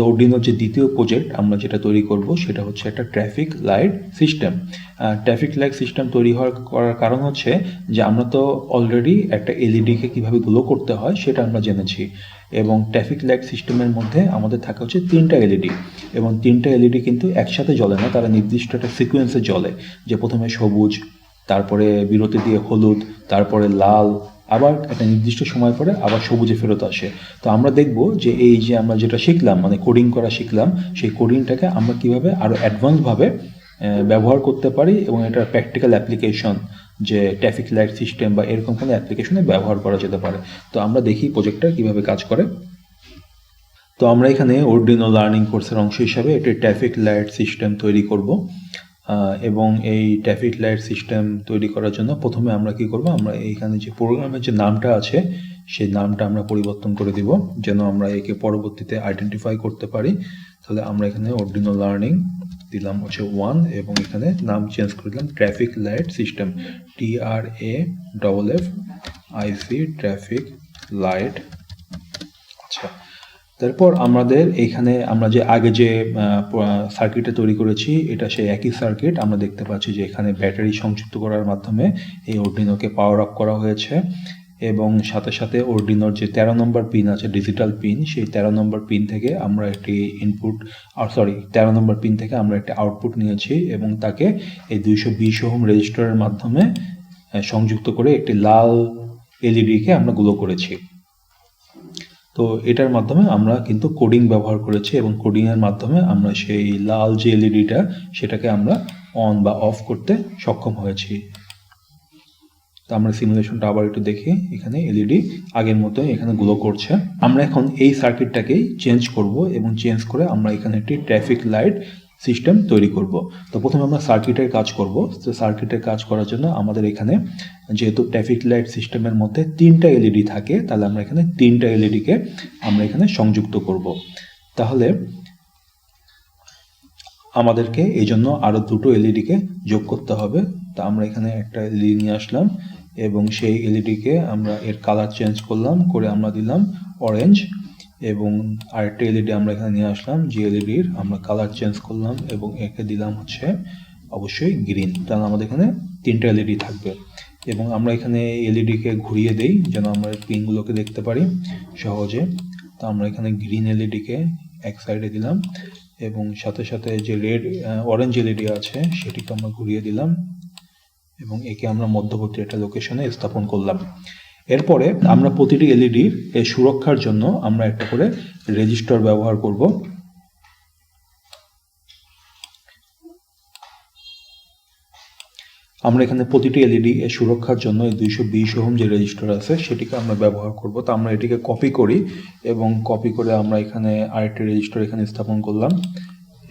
দৌড়িনোর যে দ্বিতীয় প্রজেক্ট আমরা যেটা তৈরি করব, সেটা হচ্ছে একটা traffic light system traffic light system তৈরি হওয়ার করার কারণ হচ্ছে যে আমরা তো অলরেডি একটা এলইডিকে কীভাবে গ্লো করতে হয় সেটা আমরা জেনেছি। এবং ট্রাফিক লাইট সিস্টেমের মধ্যে আমাদের থাকা হচ্ছে তিনটা এলইডি এবং তিনটা এলইডি কিন্তু একসাথে জ্বলে না, তারা নির্দিষ্ট একটা সিকোয়েন্সে জ্বলে। যে প্রথমে সবুজ, তারপরে বিরতি দিয়ে হলুদ, তারপরে লাল আবার একটা নির্দিষ্ট সময় পরে আবার সবুজে ফেরত আসে। তো আমরা দেখব যে এই যে আমরা যেটা শিখলাম মানে কোডিং করা শিখলাম, সেই কোডিংটাকে আমরা কীভাবে আরও অ্যাডভান্সভাবে ব্যবহার করতে পারি এবং এটার প্র্যাকটিক্যাল অ্যাপ্লিকেশন যে ট্রাফিক লাইট সিস্টেম বা এরকম কোনো অ্যাপ্লিকেশনে ব্যবহার করা যেতে পারে। তো আমরা দেখি প্রজেক্টটা কীভাবে কাজ করে। তো আমরা এখানে অর্ডিনো লার্নিং কোর্সের অংশ হিসাবে একটি ট্রাফিক লাইট সিস্টেম তৈরি করব। এবং এই ট্রাফিক লাইট সিস্টেম তৈরি করার জন্য প্রথমে আমরা কি করব? আমরা এইখানে যে প্রোগ্রামের যে নামটা আছে, সেই নামটা আমরা পরিবর্তন করে দিব, যেন আমরা একে পরবর্তীতে আইডেন্টিফাই করতে পারি। তাহলে আমরা এখানে অর্ডিনো লার্নিং দিলাম হচ্ছে ওয়ান এবং এখানে নাম চেঞ্জ করে দিলাম traffic light system T R A double F I C traffic light তারপর আমাদের এখানে আমরা যে আগে যে সার্কিটটা তৈরি করেছি, এটা সেই একই সার্কিট আমরা দেখতে পাচ্ছি যে এখানে ব্যাটারি সংযুক্ত করার মাধ্যমে এই অর্ডিনোকে পাওয়ার আপ করা হয়েছে এবং সাথে সাথে অর্ডিনোর যে তেরো নম্বর পিন আছে ডিজিটাল পিন সেই তেরো নম্বর পিন থেকে আমরা একটি ইনপুট আর সরি তেরো নম্বর পিন থেকে আমরা একটি আউটপুট নিয়েছি এবং তাকে এই দুইশো বিশ ওহম রেজিস্টারের মাধ্যমে সংযুক্ত করে একটি লাল এলইডিকে আমরা গুলো করেছি। তো এটার মাধ্যমে আমরা কিন্তু কোডিং ব্যবহার করেছি এবং কোডিংয়ের মাধ্যমে আমরা সেই লাল যে এলইডিটা সেটাকে আমরা অন বা অফ করতে সক্ষম হয়েছি। তো আমরা সিমুলেশনটা আবার একটু দেখি। এখানে এলইডি আগের মতোই এখানে গ্লো করছে। আমরা এখন এই সার্কিটটাকেই চেঞ্জ করব এবং চেঞ্জ করে আমরা এখানে একটি ট্রাফিক লাইট সিস্টেম তৈরি করব। তো প্রথমে আমরা সার্কিটের কাজ করব। তো সার্কিটের কাজ করার জন্য আমাদের এখানে যেহেতু ট্রাফিক লাইট সিস্টেমের মধ্যে তিনটা এলইডি থাকে, তাহলে আমরা এখানে তিনটা এলইডিকে আমরা এখানে সংযুক্ত করব। তাহলে আমাদেরকে এই জন্য আরও দুটো এলইডিকে যোগ করতে হবে। তা আমরা এখানে একটা এলইডি নিয়ে আসলাম এবং সেই এলইডিকে আমরা এর কালার চেঞ্জ করলাম, করে আমরা দিলাম অরেঞ্জ এবং আরেকটা এলইডি আমরা এখানে নিয়ে আসলাম, যে এলইডির আমরা কালার চেঞ্জ করলাম এবং একে দিলাম হচ্ছে অবশ্যই গ্রিন তাহলে আমাদের এখানে তিনটা এলইডি থাকবে। এবং আমরা এখানে এলইডিকে ঘুরিয়ে দেই, যেন আমরা পিনগুলোকে দেখতে পারি সহজে। তো আমরা এখানে গ্রিন এলইডিকে এক সাইডে দিলাম এবং সাথে সাথে যে রেড অরেঞ্জ এলইডি আছে, সেটিকে আমরা ঘুরিয়ে দিলাম এবং একে আমরা মধ্যবর্তী একটা লোকেশনে স্থাপন করলাম। এরপরে আমরা প্রতিটি এলইডির এর সুরক্ষার জন্য আমরা একটা করে রেজিস্টার ব্যবহার করব। আমরা এখানে প্রতিটি এলইডি এর সুরক্ষার জন্য এই দুইশো বিশ ওহম যে রেজিস্টার আছে সেটিকে আমরা ব্যবহার করব। তো আমরা এটিকে কপি করি এবং কপি করে আমরা এখানে আরেকটি রেজিস্টার এখানে স্থাপন করলাম।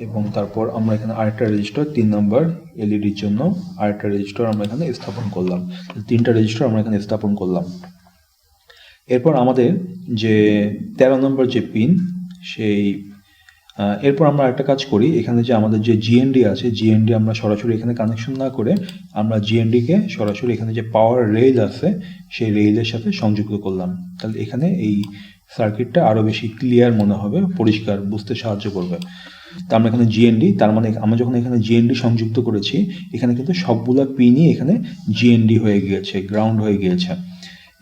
এবং তারপর আমরা এখানে আরেকটা রেজিস্টার তিন নম্বর এলইডির জন্য আরেকটা রেজিস্টার আমরা এখানে স্থাপন করলাম। তিনটা রেজিস্টার আমরা এখানে স্থাপন করলাম। এরপর আমাদের যে তেরো নম্বর যে পিন সেই এরপর আমরা একটা কাজ করি। এখানে যে আমাদের যে জিএনডি আছে জিএনডি আমরা সরাসরি এখানে কানেকশন না করে আমরা জিএনডিকে সরাসরি এখানে যে পাওয়ার রেল আছে, সেই রেইলের সাথে সংযুক্ত করলাম। তাহলে এখানে এই সার্কিটটা আরও বেশি ক্লিয়ার মনে হবে, পরিষ্কার, বুঝতে সাহায্য করবে। তা আমরা এখানে জিএনডি তার মানে আমরা যখন এখানে জিএনডি সংযুক্ত করেছি, এখানে কিন্তু সবগুলা পিনই এখানে জিএনডি হয়ে গিয়েছে গ্রাউন্ড হয়ে গিয়েছে।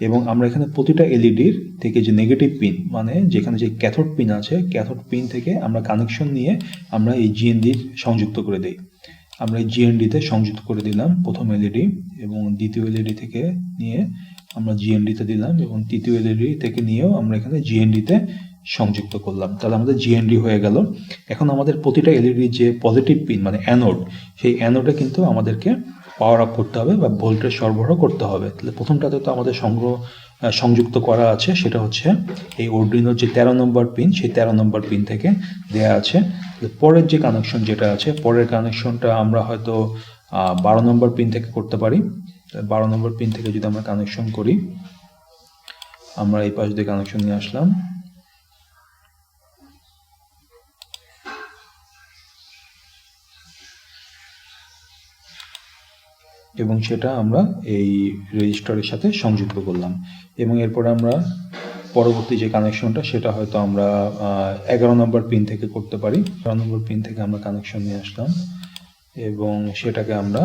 এবং আমরা এখানে প্রতিটা এলইডির থেকে যে নেগেটিভ পিন মানে যেখানে যে ক্যাথোড পিন আছে ক্যাথোড পিন থেকে আমরা কানেকশন নিয়ে আমরা এই জিএনডির সংযুক্ত করে দিই। আমরা এই জিএনডিতে সংযুক্ত করে দিলাম প্রথম এলইডি এবং দ্বিতীয় এলইডি থেকে নিয়ে আমরা জিএনডিতে দিলাম এবং তৃতীয় এলইডি থেকে নিয়েও আমরা এখানে জিএনডিতে সংযুক্ত করলাম। তাহলে আমাদের জিএনডি হয়ে গেল। এখন আমাদের প্রতিটা এলইডির যে পজিটিভ পিন মানে অ্যানোড সেই অ্যানোডে কিন্তু আমাদেরকে পাওয়ার আপ করতে হবে বা ভোল্টেজ সরবরাহ করতে হবে। তাহলে প্রথমটাতে তো আমাদের সংগ্রহ সংযুক্ত করা আছে, সেটা হচ্ছে এই অর্ডিনোর যে তেরো নম্বর পিন সেই তেরো নম্বর পিন থেকে দেয়া আছে। পরের যে কানেকশন যেটা আছে, পরের কানেকশনটা আমরা হয়তো বারো নম্বর পিন থেকে করতে পারি। বারো নম্বর পিন থেকে যদি আমরা কানেকশন করি, আমরা এই পাশ দিয়ে কানেকশন নিয়ে আসলাম। এবং সেটা আমরা এই রেজিস্টারের সাথে সংযুক্ত করলাম। এবং এরপর আমরা পরবর্তী যে কানেকশনটা, সেটা হয়তো আমরা এগারো নম্বর পিন থেকে করতে পারি। এগারো নম্বর পিন থেকে আমরা কানেকশন নিয়ে আসলাম এবং সেটাকে আমরা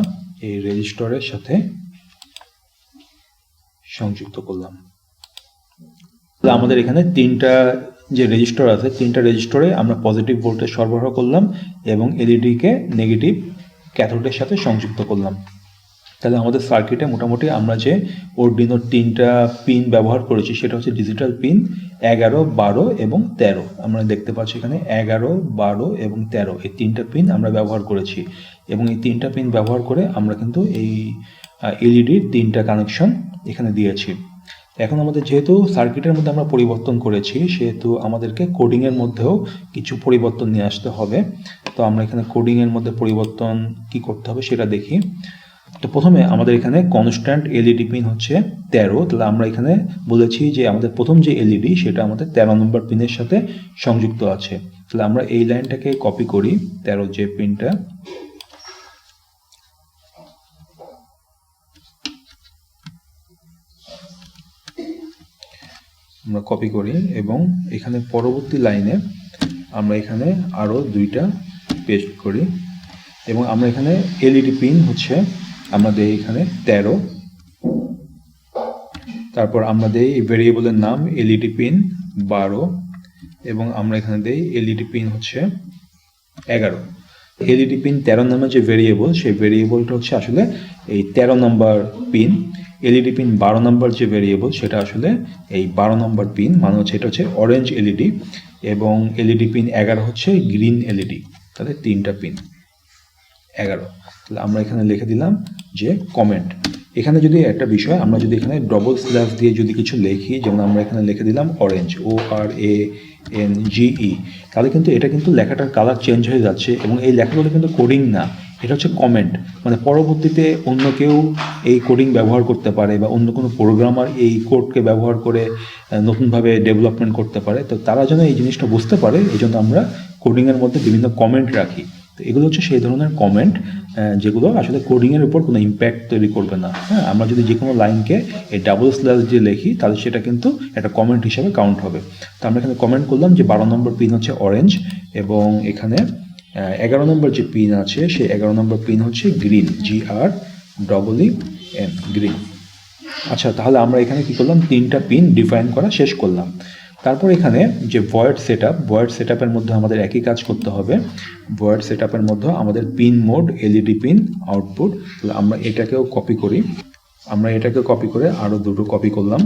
এই রেজিস্টরের সাথে সংযুক্ত করলাম। আমাদের এখানে তিনটা যে রেজিস্টর আছে, তিনটা রেজিস্টরে আমরা পজিটিভ ভোল্টেজ সরবরাহ করলাম এবং এলইডিকে নেগেটিভ ক্যাথোডের সাথে সংযুক্ত করলাম। তাহলে আমাদের সার্কিটে মোটামুটি আমরা যে ওরডিনোর তিনটা পিন ব্যবহার করেছি, সেটা হচ্ছে ডিজিটাল পিন এগারো, বারো এবং তেরো। আমরা দেখতে পাচ্ছি এখানে এগারো, বারো এবং তেরো। এই তিনটা পিন আমরা ব্যবহার করেছি। এবং এই তিনটা পিন ব্যবহার করে আমরা কিন্তু এই এলইডির তিনটা কানেকশন এখানে দিয়েছি। এখন আমাদের যেহেতু সার্কিটের মধ্যে আমরা পরিবর্তন করেছি, সেহেতু আমাদেরকে কোডিংয়ের মধ্যেও কিছু পরিবর্তন নিয়ে আসতে হবে। তো আমরা এখানে কোডিংয়ের মধ্যে পরিবর্তন কি করতে হবে সেটা দেখি। তো প্রথমে আমাদের এখানে কনস্ট্যান্ট এলইডি পিন হচ্ছে তেরো। তাহলে আমরা এখানে বলেছি যে আমাদের প্রথম যে এলইডি সেটা আমাদের তেরো নম্বর পিনের সাথে সংযুক্ত আছে। তাহলে আমরা এই লাইনটাকে কপি করি, তেরো যে পিনটা আমরা কপি করি এবং এখানে পরবর্তী লাইনে আমরা এখানে আরও দুইটা পেস্ট করি। এবং আমরা এখানে এলইডি পিন হচ্ছে আমাদের এখানে তেরো। তারপর আমরা দেই ভেরিয়েবলের নাম এলইডি পিন বারো এবং আমরা এখানে দেই এলইডি পিন হচ্ছে এগারো। এলইডি পিন তেরো নামে যে ভেরিয়েবল, সেই ভেরিয়েবলটা হচ্ছে আসলে এই তেরো নম্বর পিন। এলইডি পিন বারো নম্বর যে ভেরিয়েবল, সেটা আসলে এই বারো নম্বর পিন মানে হচ্ছে এটা হচ্ছে অরেঞ্জ এলইডি এবং এলইডি পিন এগারো হচ্ছে গ্রিন এলইডি। তাহলে তিনটা পিন। এগারো। তাহলে আমরা এখানে লিখে দিলাম যে কমেন্ট এখানে যদি একটা বিষয়, আমরা যদি এখানে ডবল স্ল্যাশ দিয়ে যদি কিছু লিখি, যেমন আমরা এখানে লিখে দিলাম orange O R A N G E তাহলে কিন্তু এটা কিন্তু লেখাটার কালার চেঞ্জ হয়ে যাচ্ছে এবং এই লেখাগুলো কিন্তু কোডিং না, এটা হচ্ছে কমেন্ট মানে পরবর্তীতে অন্য কেউ এই কোডিং ব্যবহার করতে পারে বা অন্য কোনো প্রোগ্রামার এই কোডকে ব্যবহার করে নতুনভাবে ডেভেলপমেন্ট করতে পারে, তো তারা যেন এই জিনিসটা বুঝতে পারে এই জন্য আমরা কোডিংয়ের মধ্যে বিভিন্ন কমেন্ট রাখি। তো এগুলো হচ্ছে সেই ধরনের কমেন্ট যেগুলো আসলে কোডিংয়ের উপর কোনো ইম্প্যাক্ট তৈরি করবে না। হ্যাঁ আমরা যদি যে কোনো লাইনকে এই ডাবল স্ল্যাশ দিয়ে লিখি, তাহলে সেটা কিন্তু একটা কমেন্ট হিসাবে কাউন্ট হবে। তো আমরা এখানে কমেন্ট করলাম যে বারো নম্বর পিন হচ্ছে অরেঞ্জ এবং এখানে এগারো নম্বর যে পিন আছে, সেই এগারো নম্বর পিন হচ্ছে green G R double E N green আচ্ছা তাহলে আমরা এখানে কি করলাম? তিনটা পিন ডিফাইন করা শেষ করলাম। তারপর এখানে যে void set up void set আপের মধ্যে আমাদের একই কাজ করতে হবে। ভয়েড সেট আপের মধ্যে আমাদের pin mode LED pin output তাহলে আমরা এটাকেও কপি করি। আমরা এটাকে কপি করে আরও দুটো কপি করলাম।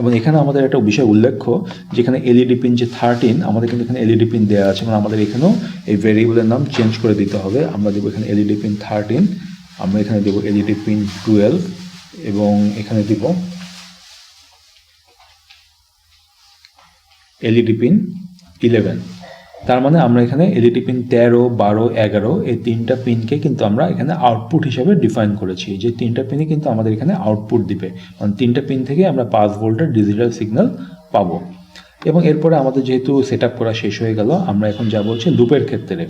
এবং এখানে আমাদের একটা বিষয় উল্লেখ্য, যেখানে এলইডি পিন যে থার্টিন আমাদের কিন্তু এখানে এলইডি পিন দেওয়া আছে। এবং আমাদের এখানেও এই ভেরিয়েবলের নাম চেঞ্জ করে দিতে হবে। আমরা দেবো এখানে এলইডি পিন থার্টিন আমরা এখানে দেবো এলইডি পিন টুয়েলভ এবং এখানে দিব এলইডি পিন ইলেভেন তার মানে আমরা এখানে এলইডি পিন তেরো, বারো, এগারো এই তিনটা পিনকে কিন্তু আমরা এখানে আউটপুট হিসাবে ডিফাইন করেছি। যে তিনটা পিনই কিন্তু আমাদের এখানে আউটপুট দিবে। মানে তিনটা পিন থেকে আমরা পাঁচ ভোল্টের ডিজিটাল সিগন্যাল পাবো। এবং এরপরে আমাদের যেহেতু সেট করা শেষ হয়ে গেল, আমরা এখন যা বলছি লুপের ক্ষেত্রে।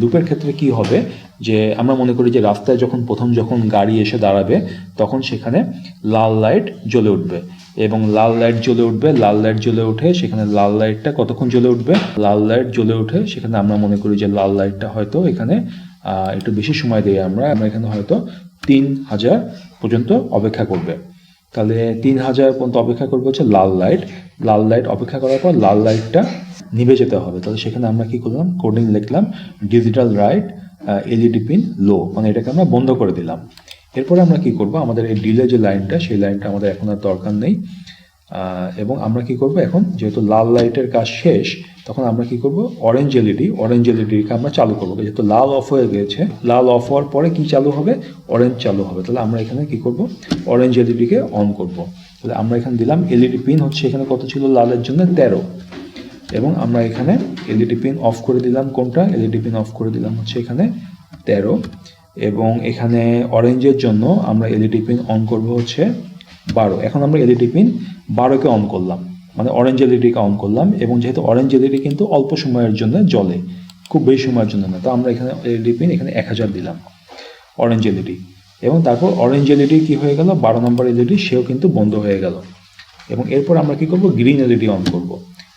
লুপের ক্ষেত্রে কি হবে? যে আমরা মনে করি যে রাস্তায় যখন প্রথম যখন গাড়ি এসে দাঁড়াবে, তখন সেখানে লাল লাইট জ্বলে উঠবে। এবং লাল লাইট জ্বলে উঠবে, লাল লাইট জ্বলে উঠে সেখানে লাল লাইটটা কতক্ষণ জ্বলে উঠবে? লাল লাইট জ্বলে উঠে সেখানে আমরা মনে করি যে লাল লাইটটা হয়তো এখানে একটু বেশি সময় দিয়ে আমরা আমরা এখানে হয়তো তিন হাজার পর্যন্ত অপেক্ষা করবে। তাহলে তিন হাজার পর্যন্ত অপেক্ষা করবে হচ্ছে লাল লাইট। লাল লাইট অপেক্ষা করার পর লাল লাইটটা নিভে যেতে হবে। তাহলে সেখানে আমরা কি করলাম? কোডিং লিখলাম, digital write LED pin low মানে এটাকে আমরা বন্ধ করে দিলাম। এরপরে আমরা কি করব? আমাদের এই ডিলে যে লাইনটা সেই লাইনটা আমাদের এখন আর দরকার নেই। এবং আমরা কি করব এখন? যেহেতু লাল লাইটের কাজ শেষ, তখন আমরা কি করব? অরেঞ্জ এলইডি অরেঞ্জ এলইডিকে আমরা চালু করব। যেহেতু লাল অফ হয়ে গেছে, লাল অফ হওয়ার পরে কি চালু হবে? অরেঞ্জ চালু হবে। তাহলে আমরা এখানে কি করব? অরেঞ্জ এলইডিকে অন করব। তাহলে আমরা এখানে দিলাম এলইডি পিন হচ্ছে এখানে কত ছিল? লালের জন্য তেরো। এবং আমরা এখানে এলইডি পিন অফ করে দিলাম। কোনটা? এলইডি পিন অফ করে দিলাম হচ্ছে এখানে তেরো। এবং এখানে অরেঞ্জের জন্য আমরা এলইডি পিন অন করব হচ্ছে বারো। এখন আমরা এলইডি পিন বারোকে অন করলাম। মানে অরেঞ্জ এলইডিকে অন করলাম এবং যেহেতু অরেঞ্জ এলইডি কিন্তু অল্প সময়ের জন্য জলে খুব বেশি সময়ের জন্য না, তো আমরা এখানে এলইডি পিন এখানে এক হাজার দিলাম অরেঞ্জ এলইডি এবং তারপর অরেঞ্জ এলইডি কী হয়ে গেল? বারো নম্বর এলইডি সেও কিন্তু বন্ধ হয়ে গেল। এবং এরপর আমরা কি করব? গ্রিন এলইডি অন করব।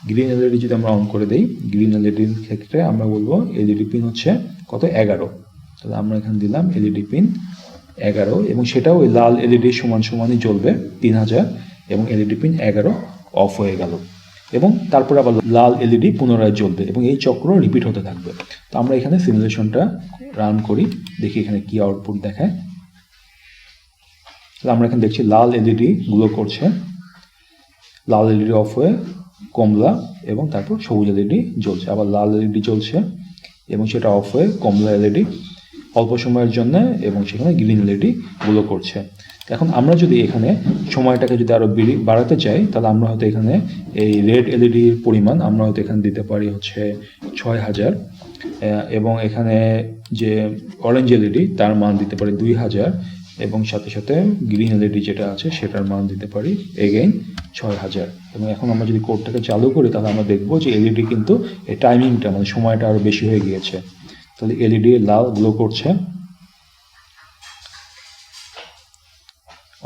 গ্রিন এলইডি যদি আমরা অন করে দেই গ্রিন এলইডির ক্ষেত্রে আমরা বলব এলইডি পিন হচ্ছে কত? এগারো। তাহলে আমরা এখানে দিলাম এলইডি পিন এগারো, এবং সেটাও ওই লাল এলইডি সমান সমানই জ্বলবে, তিন হাজার, এবং এলইডি পিন এগারো অফ হয়ে গেল। এবং তারপরে আবার লাল এলইডি পুনরায় জ্বলবে, এবং এই চক্র রিপিট হতে থাকবে। তো আমরা এখানে সিমুলেশনটা রান করি, দেখি এখানে কি আউটপুট দেখায়। তাহলে আমরা এখানে দেখছি লাল এলইডি গুলো করছে। লাল এলইডি অফ হয়ে কমলা, এবং তারপর সবুজ এলইডি জ্বলছে। আবার লাল এলইডি জ্বলছে, এবং সেটা অফ হয়ে কমলা এলইডি অল্প সময়ের জন্য এবং সেখানে গ্রিন এলইডি গুলো করছে। এখন আমরা যদি এখানে সময়টাকে যদি আরও বাড়াতে চাই, তাহলে আমরা হয়তো এখানে এই রেড এলইডির পরিমাণ আমরা হয়তো এখানে দিতে পারি হচ্ছে ছয় হাজার। এবং এখানে যে অরেঞ্জ এলইডি, তার মান দিতে পারি দুই হাজার। এবং সাথে সাথে গ্রিন এলইডি যেটা আছে, সেটার মান দিতে পারি এগেইন ছয় হাজার। এবং এখন আমরা যদি কোডটাকে চালু করি, তাহলে আমরা দেখব যে এলইডি কিন্তু এই টাইমিংটা মানে সময়টা আরও বেশি হয়ে গিয়েছে। তাহলে এলইডি লাল, গ্লো করছে।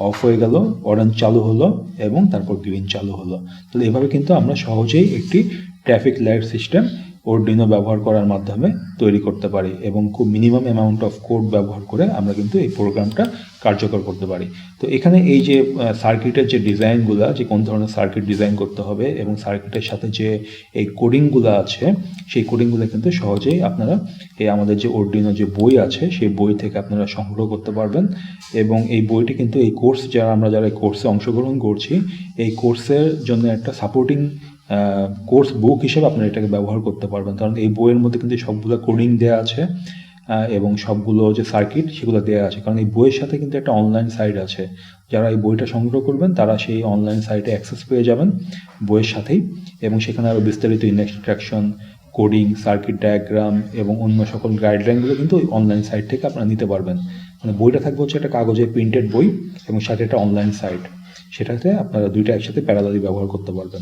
অফ হয়ে গেল, অরেঞ্জ চালু হলো এবং তারপর গ্রিন চালু হলো। তাহলে এভাবে কিন্তু আমরা সহজেই একটি ট্রাফিক লাইট সিস্টেম ওরডিনো ব্যবহার করার মাধ্যমে তৈরি করতে পারি এবং খুব মিনিমাম অ্যামাউন্ট অফ কোড ব্যবহার করে আমরা কিন্তু এই প্রোগ্রামটা কার্যকর করতে পারি। তো এখানে এই যে সার্কিটের যে ডিজাইনগুলো যে কোন ধরনের সার্কিট ডিজাইন করতে হবে এবং সার্কিটের সাথে যে এই কোডিংগুলো আছে, সেই কোডিংগুলো কিন্তু সহজেই আপনারা এই আমাদের যে ওরডিনো যে বই আছে, সেই বই থেকে আপনারা সংগ্রহ করতে পারবেন এবং এই বইটি কিন্তু এই কোর্স যারা আমরা যারা এই কোর্সে অংশগ্রহণ করছি, এই কোর্সের জন্য একটা সাপোর্টিং কোর্স বুক হিসেবে আপনারা এটাকে ব্যবহার করতে পারবেন। কারণ এই বইয়ের মধ্যে কিন্তু সবগুলো কোডিং দেওয়া আছে এবং সবগুলো যে সার্কিট সেগুলো দেওয়া আছে। কারণ এই বইয়ের সাথে কিন্তু একটা অনলাইন সাইট আছে। যারা এই বইটা সংগ্রহ করবেন, তারা সেই অনলাইন সাইটে অ্যাক্সেস পেয়ে যাবেন বইয়ের সাথেই। এবং সেখানে আরও বিস্তারিত ইনস্ট্রাকশন কোডিং সার্কিট ডায়াগ্রাম এবং অন্য সকল গাইডলাইনগুলো কিন্তু ওই অনলাইন সাইট থেকে আপনারা নিতে পারবেন। মানে বইটা থাকবে হচ্ছে একটা কাগজে প্রিন্টেড বই এবং সাথে একটা অনলাইন সাইট সেটাতে আপনারা দুইটা একসাথে প্যারালালি ব্যবহার করতে পারবেন।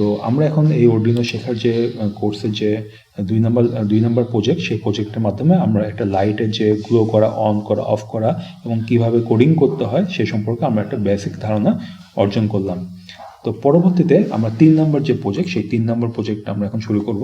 তো আমরা এখন এই অর্ডিনো শেখার যে কোর্সের যে দুই নম্বর দুই নম্বর প্রজেক্ট সেই প্রজেক্টের মাধ্যমে আমরা একটা লাইটের যে গ্লো করা অন করা অফ করা এবং কীভাবে কোডিং করতে হয় সে সম্পর্কে আমরা একটা বেসিক ধারণা অর্জন করলাম। তো পরবর্তীতে আমরা তিন নম্বর যে প্রজেক্ট সেই তিন নম্বর প্রজেক্টটা আমরা এখন শুরু করব।